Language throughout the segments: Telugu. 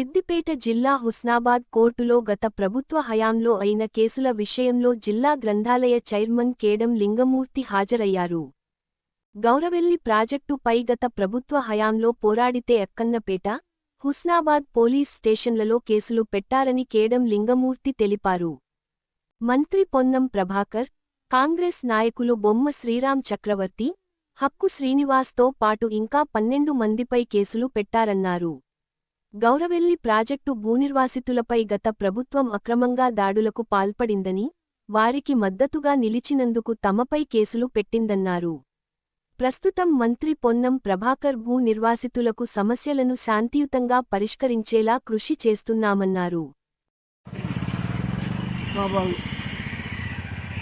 సిద్దిపేట జిల్లా హుస్నాబాద్ కోర్టులో గత ప్రభుత్వ హయాంలో అయిన కేసుల విషయంలో జిల్లా గ్రంథాలయ చైర్మన్ కేడం లింగమూర్తి హాజరయ్యారు. గౌరవెల్లి ప్రాజెక్టుపై గత ప్రభుత్వ హయాంలో పోరాడితే అక్కన్నపేట హుస్నాబాద్ పోలీస్ స్టేషన్లలో కేసులు పెట్టారని కేడం లింగమూర్తి తెలిపారు. మంత్రి పొన్నం ప్రభాకర్ కాంగ్రెస్ నాయకులు బొమ్మ శ్రీరామ్ చక్రవర్తి హక్కు శ్రీనివాస్తో పాటు ఇంకా పన్నెండు మందిపై కేసులు పెట్టారన్నారు. గౌరవెల్లి ప్రాజెక్టు భూనిర్వాసితులపై గత ప్రభుత్వం అక్రమంగా దాడులకు పాల్పడిందని వారికి మద్దతుగా నిలిచినందుకు తమపై కేసులు పెట్టిందన్నారు. ప్రస్తుతం మంత్రి పొన్నం ప్రభాకర్ భూ నిర్వాసితులకు సమస్యలను శాంతియుతంగా పరిష్కరించేలా కృషి చేస్తున్నామన్నారు.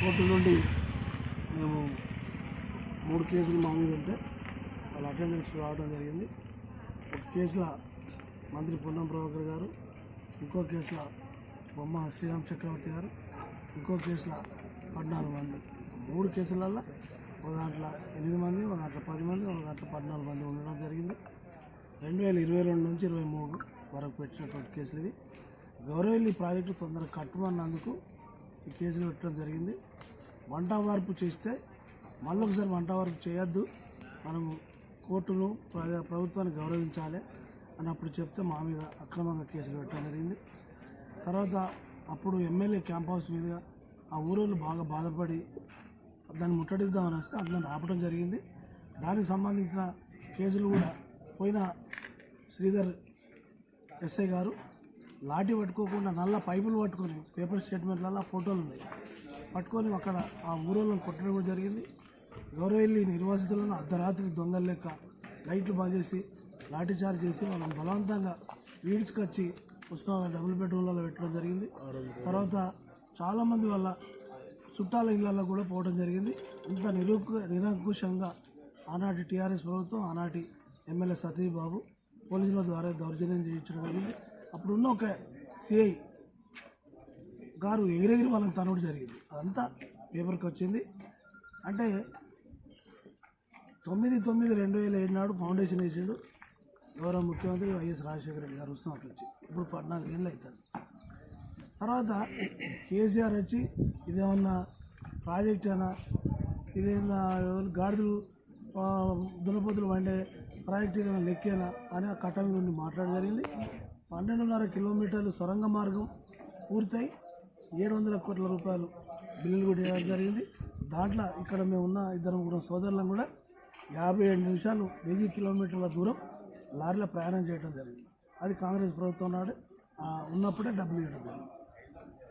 కోర్టు నుండి మేము మూడు కేసులు మా మీద ఉంటే వాళ్ళ అటెండెన్స్కి రావడం జరిగింది. ఒక కేసులో మంత్రి పొన్నం ప్రభాకర్ గారు ఇంకో కేసులో బొమ్మ శ్రీరామ్ చక్రవర్తి గారు ఇంకో కేసులో పద్నాలుగు మంది. మూడు కేసులల్లో ఒక దాంట్లో ఎనిమిది మంది ఒక దాంట్లో పది మంది ఒక దాంట్లో పద్నాలుగు మంది ఉండడం జరిగింది. రెండు వేల ఇరవై రెండు నుంచి ఇరవై మూడు వరకు పెట్టినటువంటి కేసులు ఇవి. గౌరవెల్లి ప్రాజెక్టు తొందరగా కట్టమన్నందుకు ఈ కేసులు పెట్టడం జరిగింది. వంట వార్పు చేస్తే మళ్ళీ ఒకసారి వంట వార్పు చేయొద్దు. మనం కోర్టును ప్రజా ప్రభుత్వాన్ని గౌరవించాలి. అని అప్పుడు చెప్తే మా మీద అక్రమంగా కేసులు పెట్టడం జరిగింది. తర్వాత అప్పుడు ఎమ్మెల్యే క్యాంప్ హౌస్ మీద ఆ ఊరోళ్ళు బాగా బాధపడి దాన్ని ముట్టడిద్దామని వస్తే అందరిని ఆపడం జరిగింది. దానికి సంబంధించిన కేసులు కూడా పోయిన శ్రీధర్ ఎస్ఐ గారు లాఠీ పట్టుకోకుండా నల్ల పైపులు పట్టుకొని పేపర్ స్టేట్మెంట్లలో ఫోటోలు ఉన్నాయి. పట్టుకొని అక్కడ ఆ ఊరోళ్ళని కొట్టడం కూడా జరిగింది. గౌరవెల్లి నిర్వాసితులను అర్ధరాత్రి దొంగలు లెక్క లైట్లు బంద్ చేసి లాఠీచార్జ్ చేసి మనం బలవంతంగా ఈడ్చుకొచ్చి ఉస్మాన డబుల్ బెడ్రూమ్లలో పెట్టడం జరిగింది. తర్వాత చాలామంది వాళ్ళ చుట్టాల ఇళ్ళలో కూడా పోవడం జరిగింది. ఇంత నిరుకు నిరంకుశంగా ఆనాటి టీఆర్ఎస్ ప్రభుత్వం ఆనాటి ఎమ్మెల్యే సతీష్ బాబు పోలీసుల ద్వారా దౌర్జన్యం చేయించడం జరిగింది. అప్పుడున్న ఒక సిఐ గారు ఎగిరెగిరి వాళ్ళని తనవడం జరిగింది. అదంతా పేపర్కి వచ్చింది. అంటే తొమ్మిది తొమ్మిది రెండు వేల ఏడు నాడు ఫౌండేషన్ వేసాడు. గౌరవ ముఖ్యమంత్రి వైఎస్ రాజశేఖర రెడ్డి గారు వస్తున్నట్టు వచ్చి. ఇప్పుడు పద్నాలుగు ఏళ్ళు అవుతుంది. తర్వాత కేసీఆర్ వచ్చి ఇదేమన్నా ప్రాజెక్ట్ అయినా ఇదేమన్నా గాడిదలు దునపతులు వండే ప్రాజెక్ట్ ఏదైనా లెక్కేనా అని ఆ కట్ట మీద ఉండి మాట్లాడడం జరిగింది. పన్నెండున్నర కిలోమీటర్లు సొరంగ మార్గం పూర్తయి ఏడు వందల కోట్ల రూపాయలు బిల్లులు కూడా ఇవ్వడం జరిగింది. దాంట్లో ఇక్కడ మేము ఉన్న ఇద్దరం కూడా సోదరులం కూడా యాభై ఏడు నిమిషాలు వెయ్యి కిలోమీటర్ల దూరం లారీలో ప్రయాణం చేయడం జరిగింది. అది కాంగ్రెస్ ప్రభుత్వం నాడు ఉన్నప్పుడే డబ్బులు ఇవ్వడం జరిగింది.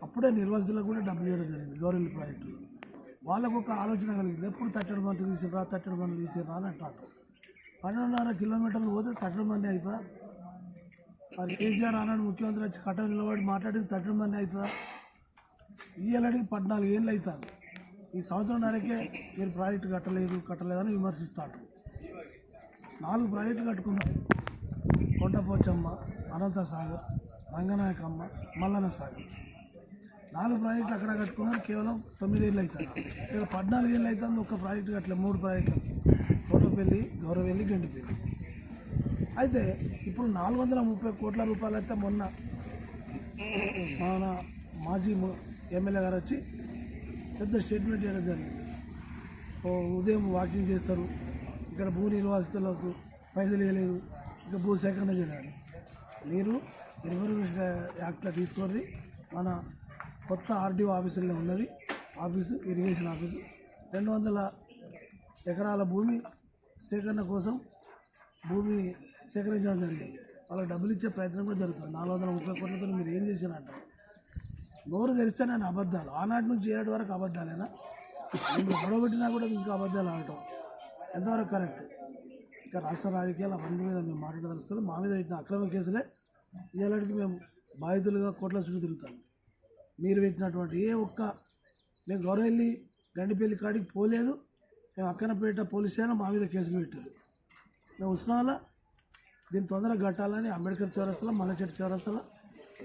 అప్పుడే నిర్వాసితులకు కూడా డబ్బులు ఇవ్వడం జరిగింది గవర్నమెంట్ ప్రాజెక్టులు. వాళ్ళకు ఒక ఆలోచన కలిగింది ఎప్పుడు తట్టడి మంట తీసిరా తట్టడి మంట తీసిరా అని అంటారు. పన్నెండున్నర కిలోమీటర్లు పోతే తట్టడి బండి అవుతుందా మరి కేసీఆర్ ఆనాడు ముఖ్యమంత్రి వచ్చి కట్ట నిలబడి మాట్లాడింది తట్టడి బండి అవుతుందా ఇయ్యాలడికి పద్నాలుగు ఏళ్ళు అవుతుంది. ఈ సంవత్సరం నరకే మీరు ప్రాజెక్టు కట్టలేదు కట్టలేదని విమర్శిస్తాడు. నాలుగు ప్రాజెక్టులు కట్టుకున్నాం కొండపోచమ్మ అనంత సాగర్ రంగనాయకమ్మ మల్లన సాగర్ నాలుగు ప్రాజెక్టులు అక్కడ కట్టుకున్నారు. కేవలం తొమ్మిదేళ్ళు అవుతుంది ఇక్కడ పద్నాలుగు ఏళ్ళు అవుతుంది. ఒక ప్రాజెక్టు కట్టలేదు మూడు ప్రాజెక్టులు. తోటపల్లి గౌరవెల్లి గండిపల్లి. అయితే ఇప్పుడు నాలుగు వందల ముప్పై కోట్ల రూపాయలు అయితే మొన్న మన మాజీ ఎమ్మెల్యే గారు వచ్చి పెద్ద స్టేట్మెంట్ చేయడం జరిగింది. ఓ ఉదయం వాకింగ్ చేస్తారు. ఇక్కడ భూ నిర్వాసితులకు పైసలు ఇవ్వలేదు. ఇంకా భూ సేకరణ చేయాలి. మీరు రిజర్వేషన్ యాక్ట్లో తీసుకొని మన కొత్త ఆర్డీఓ ఆఫీసులో ఉన్నది. Office irrigation office. రెండు వందల ఎకరాల భూమి సేకరణ కోసం భూమి సేకరించడం జరిగింది. వాళ్ళకి డబ్బులు ఇచ్చే ప్రయత్నం కూడా జరుగుతుంది. నాలుగు వందల ముప్పై కోట్లతో మీరు ఏం చేశారంట? నోరు తెరిస్తే నేను అబద్ధాలు. ఆనాటి నుంచి ఏనాటి వరకు అబద్ధాలేనా? నేను గొడవబెట్టినా కూడా ఇంకా అబద్ధాలు ఆడటం. ఎంతవరకు కరెక్ట్. ఇంకా రాష్ట్ర రాజకీయాలు అవన్నీ మీద మేము మాట్లాడదలుచుకోవాలి. మా మీద పెట్టిన అక్రమ కేసులే ఇలాంటికి మేము బాధితులుగా కోట్ల చుట్టూ తిరుగుతాం. మీరు పెట్టినటువంటి ఏ ఒక్క మేము గౌరవెల్లి గండిపల్లి కాడికి పోలేదు. మేము అక్కనపేట పోలీస్ స్టేషన్ మా మీద కేసులు పెట్టారు. మేము ఉస్మాన్లో దీన్ని తొందరగా కట్టాలని అంబేద్కర్ చౌరస్తలో మల్లచెట్టు చౌరస్తలో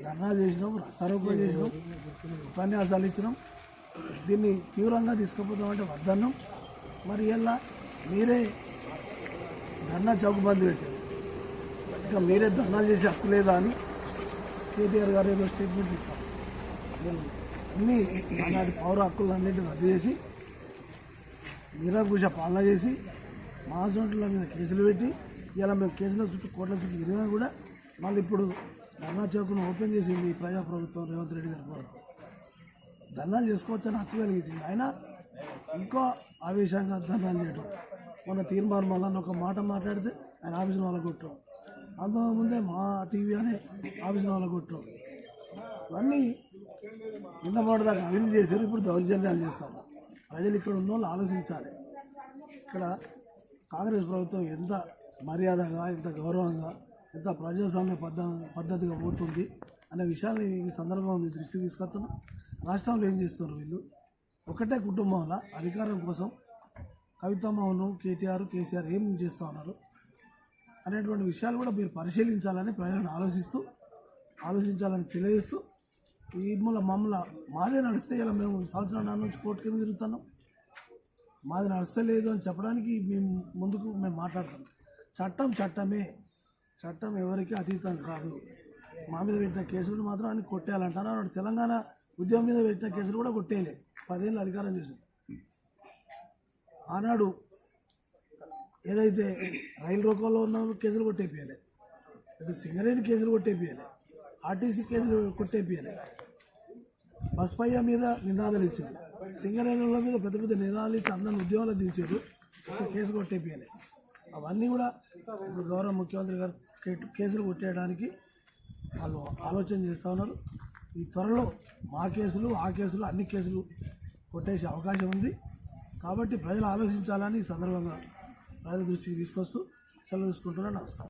ధర్నా చేసినాం రాస్తారోపణ చేసినాం ఉపన్యాసాలు ఇచ్చినాం. దీన్ని తీవ్రంగా తీసుకుపోతామంటే వద్దన్నాం. మరి ఇలా మీరే ధర్నా చౌక బంద్ పెట్టారు. ఇంకా మీరే ధర్నాలు చేసే హక్కు లేదా అని కేటీఆర్ గారు ఏదో స్టేట్మెంట్ ఇచ్చారు. అన్ని ఆనాటి పౌర హక్కులన్నింటినీ రద్దు చేసి నిరంకుశ పాలన చేసి మా సొంటుల మీద కేసులు పెట్టి ఇలా మేము కేసుల చుట్టూ కోట్ల చుట్టూ తిరిగినా కూడా మళ్ళీ ఇప్పుడు ధర్నా చౌక్ను ఓపెన్ చేసింది ప్రజాప్రభుత్వం రేవంత్ రెడ్డి గారి ప్రభుత్వం. ధర్నాలు చేసుకోవచ్చని హక్కు కలిగించింది. ఆయన ఇంకో ఆవేశంగా ధర్నాలు చేయడం మన తీర్మానం మళ్ళీ ఒక మాట మాట్లాడితే ఆయన ఆఫీసులో వాళ్ళ కొట్టడం అంతకుముందే మా టీవీ అనే ఆఫీసులో వాళ్ళ కొట్టడం ఇవన్నీ కింద దాకా అవినీతి చేశారు. ఇప్పుడు దౌర్జన్యాలు చేస్తారు ప్రజలు ఇక్కడ ఉన్న వాళ్ళు ఆలోచించాలి. ఇక్కడ కాంగ్రెస్ ప్రభుత్వం ఎంత మర్యాదగా ఎంత గౌరవంగా ఎంత ప్రజాస్వామ్య పద్ధ పద్ధతిగా పోతుంది అనే విషయాన్ని ఈ సందర్భంలో మీ దృష్టికి తీసుకొస్తున్నాం. రాష్ట్రంలో ఏం చేస్తున్నారు వీళ్ళు? ఒకటే కుటుంబంలో అధికారం కోసం కవితమ్మను కేటీఆర్ కేసీఆర్ ఏం చేస్తూ ఉన్నారు అనేటువంటి విషయాలు కూడా మీరు పరిశీలించాలని ప్రజలను ఆలోచిస్తూ ఆలోచించాలని తెలియజేస్తూ ఈ మూల మమ్మల మాదే నడిస్తే ఇలా మేము సంవత్సరం నాన్న నుంచి కోర్టు కింద తిరుగుతున్నాం. మాది నడిస్తే లేదు అని చెప్పడానికి మేము ముందుకు మేము మాట్లాడతాం. చట్టం చట్టమే. చట్టం ఎవరికి అతీతం కాదు. మా మీద పెట్టిన కేసులు మాత్రం అని కొట్టేయాలంటారు. తెలంగాణ ఉద్యమం మీద పెట్టిన కేసులు కూడా కొట్టేయలే. పదేళ్ళు అధికారం చేసింది ఆనాడు ఏదైతే రైలు రోకోలో ఉన్న కేసులు కొట్టేపియాలి లేదా సింగరేణి కేసులు కొట్టేపియాలి ఆర్టీసీ కేసులు కొట్టేపియాలి బస్పయ్య మీద నినాదాలు ఇచ్చారు. సింగరేణుల మీద పెద్ద పెద్ద నినాదాలు ఇచ్చి అందరిని ఉద్యోగాలు దించారు. కేసు కొట్టేపియాలి అవన్నీ కూడా ఇప్పుడు గౌరవ ముఖ్యమంత్రి గారు కేసులు కొట్టేయడానికి వాళ్ళు ఆలోచన చేస్తూ ఉన్నారు. ఈ త్వరలో మా కేసులు ఆ కేసులు అన్ని కేసులు కొట్టేసే అవకాశం ఉంది. కాబట్టి ప్రజలు ఆలోచించాలని ఈ సందర్భంగా ప్రజల దృష్టికి తీసుకొస్తూ సెలవు తీసుకుంటున్నాను. నమస్కారం.